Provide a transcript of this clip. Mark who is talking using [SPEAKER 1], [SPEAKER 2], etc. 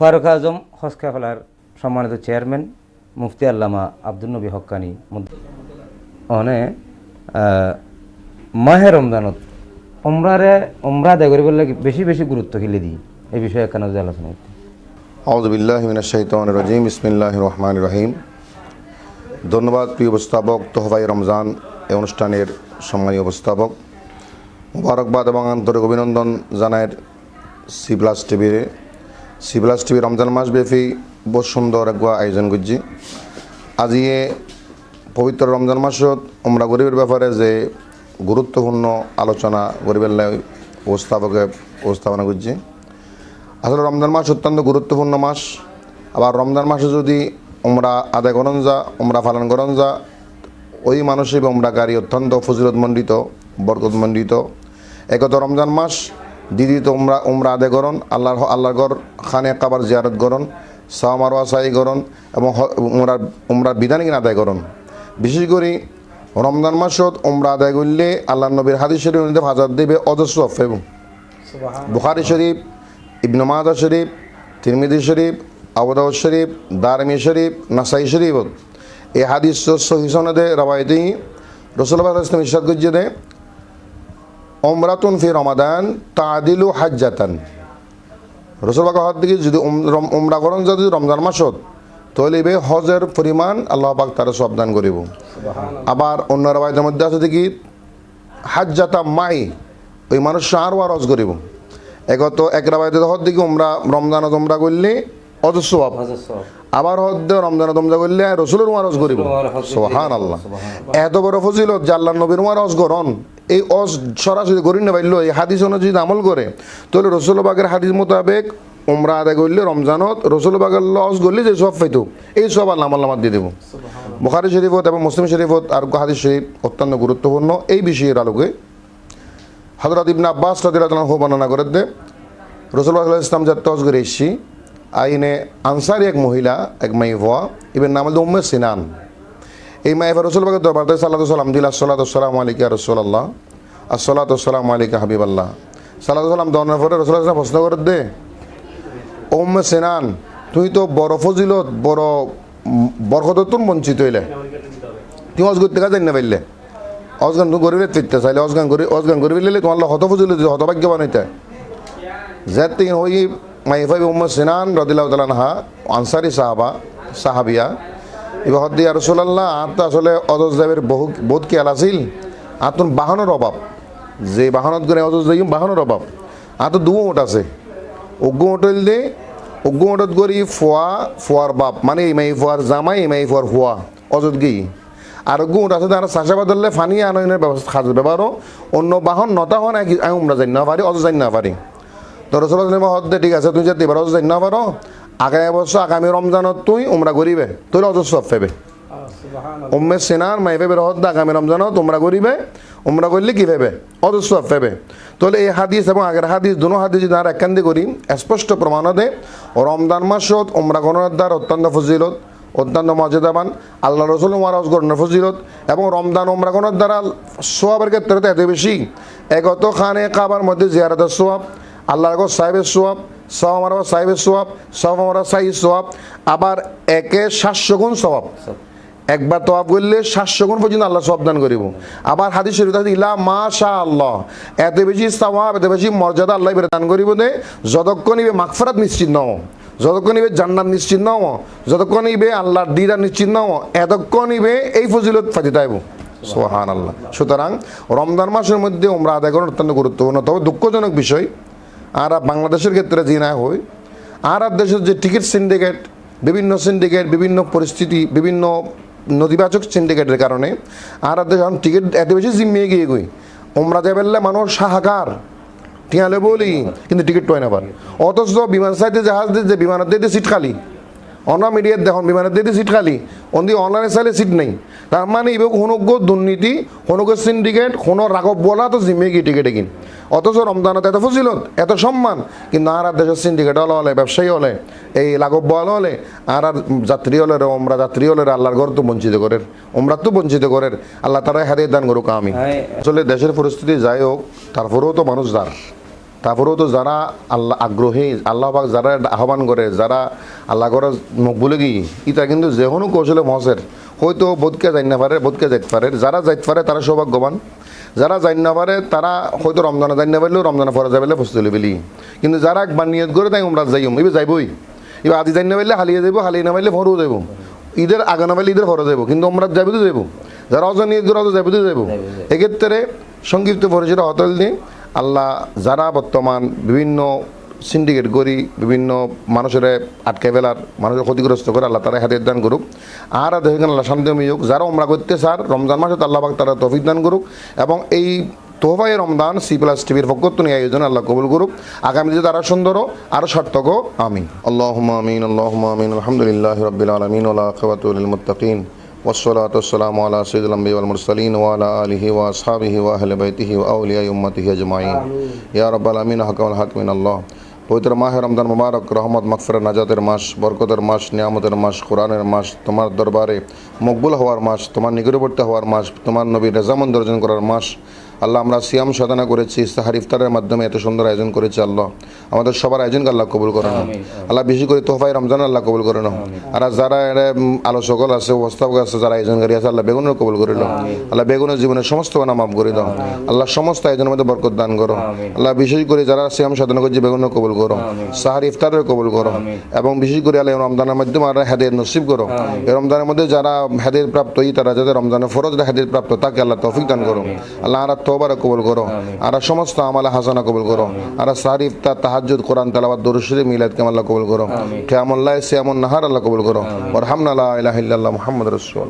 [SPEAKER 1] ফারুক আজম হসকাফলার সম্মানিত চেয়ারম্যান, মুফতি আল্লামা আব্দুল নবী হক্কানি অনে মাহে রমজানত ওমরারে ওমরা আদায় করিবার লাগে বেশি বেশি গুরুত্ব খেলে দিই। এই বিষয়ে যে আলোচনা করতে।
[SPEAKER 2] আউযু বিল্লাহি মিনাশ শাইতানির রাজিম, বিসমিল্লাহির রহমানির রহিম। ধন্যবাদ প্রিয় উপস্থাপক তোহবাই রমজান এই অনুষ্ঠানের সম্মানীয় উপস্থাপক। মুবারকবাদ এবং আন্তরিক অভিনন্দন জানায় সি প্লাস টিভির সি প্লাস টিভি রমজান মাস ব্যাপী বহুত সুন্দর একগুয়া আয়োজন করছি। আজিয়ে পবিত্র রমজান মাসত আমরা গরিবের ব্যাপারে যে গুরুত্বপূর্ণ আলোচনা গরিবের উপস্থাপকে উপস্থাপনা করছি। আসলে রমজান মাস অত্যন্ত গুরুত্বপূর্ণ মাস। আবার রমজান মাসে যদি আমরা আদায় করন যা আমরা পালন করন যা ওই মানুষই গাড়ি অত্যন্ত ফজিলতমণ্ডিত, বরকতমণ্ডিত। একত রমজান মাস দ্বিতীয়ত উমরা উমরা আদায় করন আল্লাহর আল্লাহর গড় খানে কাবার জিয়ারত করন সামার ওয়াসাই করন এবং উমরা উমরা বিধানিক আদায় করন বিশেষ করে রমজান মাসত উমরা আদায় করলে আল্লাহ নবীর হাদিস শরীফ হাজার দেবে অজস্র ফেবু। বুখারি শরীফ ইবনু মাদা শরীফ তিরমিদি শরীফ আবুদাউদ শরীফ দারমি শরীফ নাসাই শরীফ এই হাদিস সহি সনদে রবায়তি রসুল্লাহ ইসলাম ইরশাদ করছে দে ওমরাতুন ফি রমাদান তাদিলু হাজ্জাতান। রসুল্লাহ হাত দিকে যদি উমরা করন যদি রমজান মাসত তাহলে এবে হজের পরিমাণ আল্লাহ পাক তারা সবদান করিব। আবার অন্য রবায়তের মধ্যে আছে দেখি হাজ্জাতা মাই ওই মানুষ আরও আর হজ করিব। একত এক রাবাইতে হদ দিকে উমরা রমজানত উমরা করলে অজস্র পাপ আবার হদ রমজানত উমরা করলে রসুলের উমার হজ করিব। সোহান আল্লাহ এত বড় ফজিলত আল্লাহ নবীর উমার হজ করন। এই অজ সরাসরি করি না পাইল এই হাদিস অনুযায়ী যদি আমল করে তাহলে রসুলবাগের হাদিস মোতাবেক উমরা আদায় করলে রমজানত রসুলবাগের লজ করলে যে সব পাইতো এই সব আল্লাহ আল্লাহ দিয়ে দেবো। বুখারি শরীফত এবং মুসলিম শরীফত আর হাদিস শরীফ অত্যন্ত গুরুত্বপূর্ণ এই বিষয়ের আলোকে। হজরত ইবনা আব্বাস রাদিয়াল্লাহু বর্ণনা করে দে রসুল্লাহ ইসলাম যার তজ করে এসছি আইনে আনসারি এক মহিলা এক মাই ভয়া ইবের নাম হল উম্মে সিনান। এই মাইফা রসুলবাগের দরবারতে সাল্লাহ সাল্লাম দিল, আসসালাত সালাম আলিকা রসুল্লাহ আসসালাত সালাম আলিকা হাবিব আল্লাহ সাল্লাহ সাল্লাম দনের পরে রসুল্লাহ প্রশ্ন করে দে, উম্মে সিনান, তুই তো বড় ফজিলত, বড় বরকতন বঞ্চিত হইলে। তুই অজ করতে কাজ না পাইলে অজগান তুমি গরিবের ফিরতে চাইলে অজগান করি অজগান করি ফেললে তোমার হত ফজিল হতভাগ্য বানাইতে যেতে হই মাইফাই উম্মদ সিনান রদিল্লাহ তালানহা আনসারি সাহাবা, সাহাবিয়া এবার হদ্দি আর তো আসলে অজজ দেবের বহু বহুত খেয়াল আছিল। আর বাহনের অভাব। যে বাহনত করে অজজ দেই, বাহনের অভাব। আর তো ওট আছে। অজ্ঞ ওটল দে অজ্ঞ ওটত করি ফোয়া, ফোয়ার বাপ। মানে এই মাই ফোয়ার জামাই, এই মাই ফোয়ার হুয়া অজত গেই। আর গুণ আছে তারা চাষা বাদলে ফানি আনয়নের ব্যবস্থা খাজ ব্যবহারও অন্য বাহন নতা হন আমি আমরা জানি না পারি অত জানি না পারি। তো হদ্দে ঠিক আছে তুই যদি এবার অত জানি না পারো আগামী বছর, আগামী রমজানত তুই উমরা করিবে। তুই অজস্র ফেবে। উম্মে সেনার মাই ভেবে হদ আগামী রমজানত উমরা করিবে। উমরা করলে কি ভেবে অজস্র ফেবে। তাহলে এই হাদিস এবং আগের হাদিস, দুনো হাদিস যদি আর একান্দি করি, স্পষ্ট প্রমাণ দে রমজান মাসত উমরা গণনার দ্বার অত্যন্ত ফজিলত, অত্যন্ত মর্যাদাবান আল্লাহ রসুল মহারাজ গণনার ফজিলত এবং রমজান উমরা গণনার দ্বারা সোয়াবের ক্ষেত্রে এত বেশি। এগত খানে কাবার মধ্যে জিয়ারতের সোয়াব আল্লাহ আগর সাহেবের সোয়াব সব আমার সাহেবের সোয়াব, সব আমার সাহি সোয়াব। আবার একে সাতশো গুণ স্বভাব একবার তোয়াব করলে সাতশো পর্যন্ত আল্লাহ সব দান করিব। আবার হাদিস শরীফ ইলা মা শাহ আল্লাহ এত বেশি সওয়াব, এত বেশি মর্যাদা আল্লাহ এবারে দান করিব দে যতক্ষণ ইবে মাগফিরাত নিশ্চিত নও, যতক্ষণ ইবে জান্নাত নিশ্চিত নও, যতক্ষণ ইবে আল্লাহর দিদার নিশ্চিত নও, এতক্ষণ ইবে এই ফজিলত ফাজিত আইব সোহান আল্লাহ সুতরাং রমজান মাসের মধ্যে ওমরা আদায় করা অত্যন্ত গুরুত্বপূর্ণ তবে দুঃখজনক বিষয় আর বাংলাদেশের ক্ষেত্রে যে না হয়। আর আর দেশের যে টিকিট সিন্ডিকেট, বিভিন্ন সিন্ডিকেট, বিভিন্ন পরিস্থিতি, বিভিন্ন নদীবাচক সিন্ডিকেটের কারণে আর আর দেশ এখন টিকিট এত বেশি জিম্মিয়ে গিয়ে গই ওমরা যাই বললে মানুষ সাহাকার টিয়ালে বলি, কিন্তু টিকিট পায় না পার অথচ বিমান সাইডে জাহাজ দিয়ে যে বিমানের দিয়ে সিট খালি। অন্য মিডিয়ার দেখুন, বিমানের দিয়ে সিট খালি। অন্দি অনলাইনে চাইলে সিট নেই। তার মানে এবার কোনোজ্ঞ দুর্নীতি কোনোজ্ঞ সিন্ডিকেট, কোনো রাঘব বলা তো জিম্মে গিয়ে টিকিটে কিন অথচ রমজানত এত ফজিলত এত সম্মান কিন্তু আর আর দেশের সিন্ডিকেট হলে হলে ব্যবসায়ী হলে এই লাঘব বল হলে আর আর যাত্রী হলে রে ওমরা যাত্রী হলে আল্লাহর ঘর তো বঞ্চিত করের ওমরা তো বঞ্চিত করের আল্লাহ তারা হারিয়ে দান করুক আমি। আসলে দেশের পরিস্থিতি যাই হোক তারপরেও তো মানুষ দাঁড় তারপরেও তো যারা আল্লাহ আগ্রহী আল্লাহ পাক যারা আহ্বান করে যারা আল্লাহ করে মুখ বলে গিয়ে ইটা কিন্তু যে কোনো কৌশলে মহসের হয়তো বোধকে যাই না পারে বোধকে যাইতে পারে। যারা যাইতে পারে তারা সৌভাগ্যবান। যারা যাই না পারে তারা হয়তো রমজানে যাই না পারলেও রমজানে ফরা যাবে বস্তু লিবিলি কিন্তু যারা একবার নিয়ত করে তাই আমরা যাইম। এবার যাইবই। এবার আজি যাই না পারলে হালিয়ে যাব হালিয়ে না পারলে ফরও যাব ঈদের আগে না পারলে ঈদের ফরা যাব কিন্তু আমরা যাব তো যাব যারা অজন নিয়ত করে অত যাব তো যাব এক্ষেত্রে সংক্ষিপ্ত পরিচয় হতল দিয়ে আল্লাহ যারা বর্তমান বিভিন্ন সিন্ডিকেট করি বিভিন্ন মানুষের আটকে ফেলার মানুষের ক্ষতিগ্রস্ত করে আল্লাহ তারা হাতে দান করুক আর দেখেন আল্লাহ শান্তি হোক যারা ওমরা করতে স্যার রমজান মাসে আল্লাহ পাক তারা তফিক দান করুক এবং এই তোহফাই রমদান সি প্লাস টিভির পক্ষ নিয়ে আয়োজন আল্লাহ কবুল করুক আগামী দিনে আরও সুন্দর আরও সার্থক আমিন আল্লাহ আমিন আল্লাহ আমিন আলহামদুলিল্লাহ রবিল আলমিন আল্লাহ মুত্তাকিন والصلاة والسلام على سيد الأنبياء والمرسلين وعلى آله وأصحابه وأهل بيته وأولياء أمته أجمعين يا رب العالمين حكم الحاكمين الله পবিত্র মাহে রমজান মুবারক, রহমত মকফের নাজাতের মাস, বরকতের মাস, নিয়ামতের মাস, কোরআনের মাস, তোমার দরবারে মকবুল হওয়ার মাস, তোমার নিকটবর্তী হওয়ার মাস, তোমার নবী রেজামন্দ দর্জন করার মাস আল্লাহ আমরা সিয়াম সাধনা করেছি সাহার ইফতারের মাধ্যমে এত সুন্দর আয়োজন করেছি আল্লাহ। আমাদের সবার আয়োজনকে আল্লাহ কবুল করে নাও। আল্লাহ বেশি করে তোহফাই রমজান আল্লাহ কবুল করে নাও। আর যারা আলোচকল আছে উপস্থাপক আছে যারা আয়োজনকারী আছে আল্লাহ বেগুনের কবুল করে নাও। আল্লাহ বেগুনের জীবনের সমস্ত বানা মাফ করে দাও। আল্লাহ সমস্ত আয়োজনের মধ্যে বরকত দান করো। আল্লাহ বিশেষ করে যারা সিয়াম সাধনা করছে বেগুনের কবুল করো। সাহার ইফতারের কবুল করো। এবং বিশেষ করে আল্লাহ রমজানের মাধ্যমে আমরা হেদের নসিব করো। এই রমজানের মধ্যে যারা হেদের প্রাপ্ত ই তারা যাদের রমজানের ফরজ হেদের প্রাপ্ত তাকে আল্লাহ তৌফিক দান করো। আল্লাহ আর তোবার কবুল করো। আর সমস্ত আমালা হাসানা কবুল করো। আর সার ইফতার তাহাজুদ কোরআন তালাবাদ দরুশরী মিলাদ কেমন আল্লাহ কবুল করো। কেমন লাই সিয়ামন নাহার আল্লাহ কবুল করো। ওর হামনা মোহাম্মদ রসুল